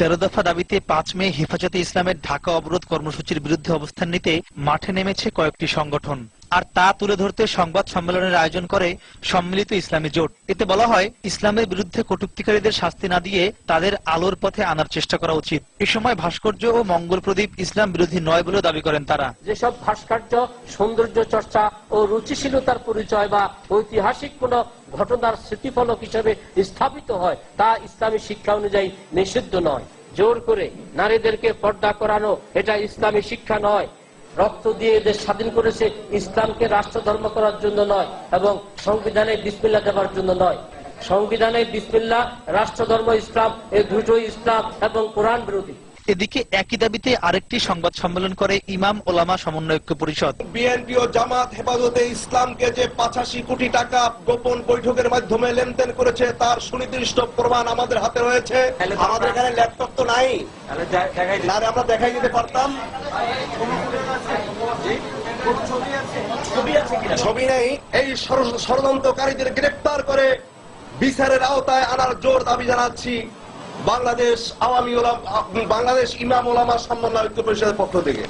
তেরো দফা দাবিতে পাঁচ মে হেফাজতে ইসলামের ঢাকা অবরোধ কর্মসূচির বিরুদ্ধে অবস্থান নিতে মাঠে নেমেছে কয়েকটি সংগঠন। আর তা তুলে ধরতে সংবাদ সম্মেলনের আয়োজন করে সম্মিলিত ইসলামী জোট। এতে বলা হয়, ইসলামের বিরুদ্ধে কটুক্তিকারীদের শাস্তি না দিয়ে তাদের আলোর পথে আনার চেষ্টা করা উচিত। এ সময় ভাস্কর্য ও মঙ্গল প্রদীপ ইসলাম বিরোধী নয় বলে দাবি করেন তারা। যেসব ভাস্কর্য, সৌন্দর্য চর্চা ও রুচিশীলতার পরিচয় বা ঐতিহাসিক কোন ঘটনার স্মৃতিফলক হিসেবে স্থাপিত হয়, তা ইসলামী শিক্ষা অনুযায়ী নিষিদ্ধ নয়। জোর করে নারীদেরকে পর্দা করানো এটা ইসলামী শিক্ষা নয়। রক্ত দিয়ে দেশ স্বাধীন করেছে ইসলামকে রাষ্ট্র ধর্ম করার জন্য নয় এবং সংবিধানে বিসমিল্লা দেওয়ার জন্য নয়। সংবিধানে বিসমিল্লা রাষ্ট্র ধর্ম ইসলাম এই দুটোই ইসলাম এবং কোরআন বিরোধী। এদিকে একই দাবিতে আরেকটি সংবাদ সম্মেলন করে ইমাম ওলামা সমন্বয়ক পরিষদ। বিএনপি ও জামাত হেফাজতে ইসলামকে যে পাঁচাশি কোটি টাকা গোপন বৈঠকের মাধ্যমে লেনদেন করেছে তার সুনির্দিষ্ট প্রমাণ আমাদের হাতে রয়েছে। আমাদের এখানে ল্যাপটপ তো নাই। আমরা দেখাই দিতে পারতাম। ছবি নেই এই ষড়- ষড়যন্ত্রকারীদের গ্রেপ্তার করে বিচারের আওতায় আনার জোর দাবি জানাচ্ছি বাংলাদেশ আওয়ামী বাংলাদেশ ইমাম ওলামা সমন্বয় ঐক্য পরিষদের পক্ষ থেকে।